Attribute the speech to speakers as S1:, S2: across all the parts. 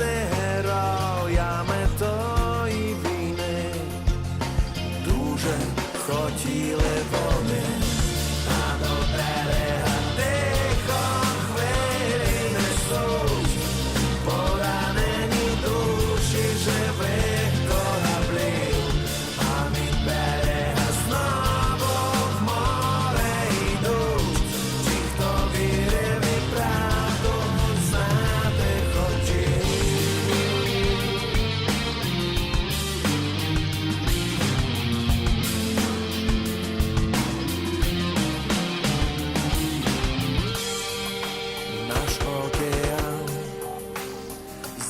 S1: terra.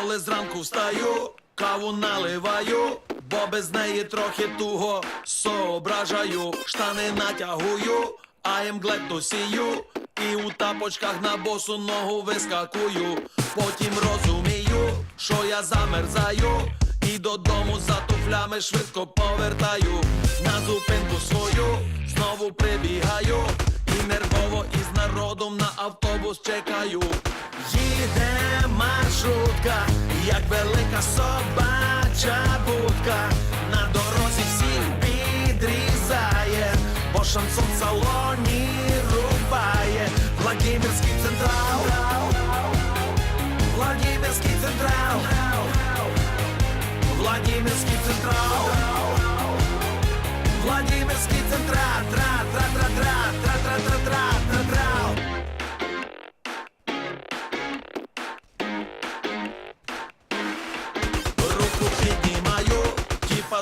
S2: Коли зранку встаю, каву наливаю, бо без неї трохи туго соображаю, штани натягую, а емглету сію, і у тапочках на босу ногу вискакую. Потім розумію, що я замерзаю, і додому за туфлями швидко повертаю. На зупинку свою знову прибігаю, із на автобус чекаю. Їде маршрутка, як велика собача будка, на дорозі всіх підрізає, бо шансон в салоні рубає, Владимирський централ, Владимирський централ, Владимирський централ, Владимирський централ,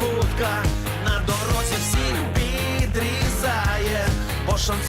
S2: будка, на дорозі всіх підрізає, бо шанс